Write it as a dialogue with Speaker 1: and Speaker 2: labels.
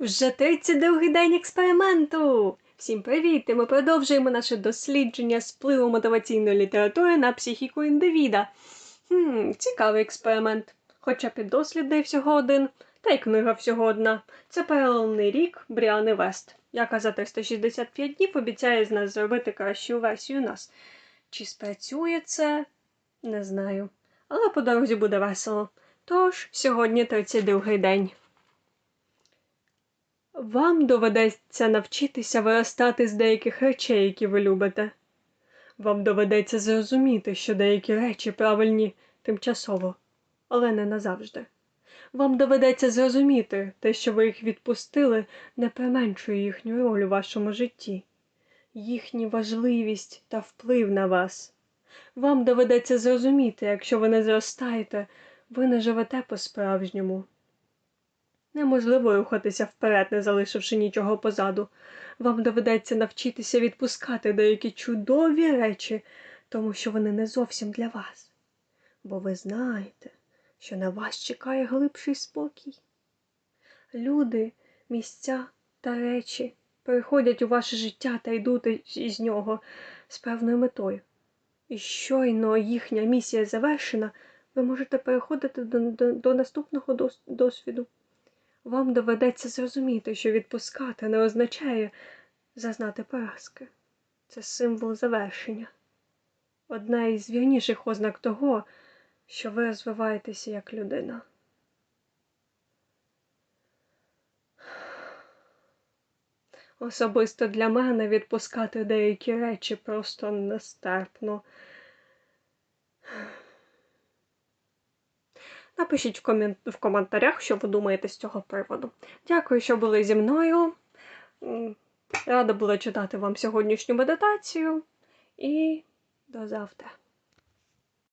Speaker 1: Вже 32-й день експерименту. Всім привіт! І ми продовжуємо наше дослідження з впливу мотиваційної літератури на психіку індивіда. Хм, цікавий експеримент. Хоча піддослідний всього один, та й книга всього одна. Це паралельний рік Бріани Вест, яка за 365 днів обіцяє з нас зробити кращу версію нас. Чи спрацює це? Не знаю. Але по дорозі буде весело. Тож, сьогодні 32-й день. Вам доведеться навчитися виростати з деяких речей, які ви любите. Вам доведеться зрозуміти, що деякі речі правильні тимчасово, але не назавжди. Вам доведеться зрозуміти, те, що ви їх відпустили, не применшує їхню роль у вашому житті, їхню важливість та вплив на вас. Вам доведеться зрозуміти, якщо ви не зростаєте, ви не живете по-справжньому. Неможливо рухатися вперед, не залишивши нічого позаду. Вам доведеться навчитися відпускати деякі чудові речі, тому що вони не зовсім для вас. Бо ви знаєте, що на вас чекає глибший спокій. Люди, місця та речі приходять у ваше життя та йдуть із нього з певною метою. І щойно їхня місія завершена, ви можете переходити до, до, до наступного досвіду. Вам доведеться зрозуміти, що відпускати не означає зазнати поразки. Це символ завершення. Одна із вірніших ознак того, що ви розвиваєтеся як людина. Особисто для мене відпускати деякі речі просто нестерпно. Напишіть в, комін... в коментарях, що ви думаєте з цього приводу. Дякую, що були зі мною. Рада була читати вам сьогоднішню медитацію. І до завтра.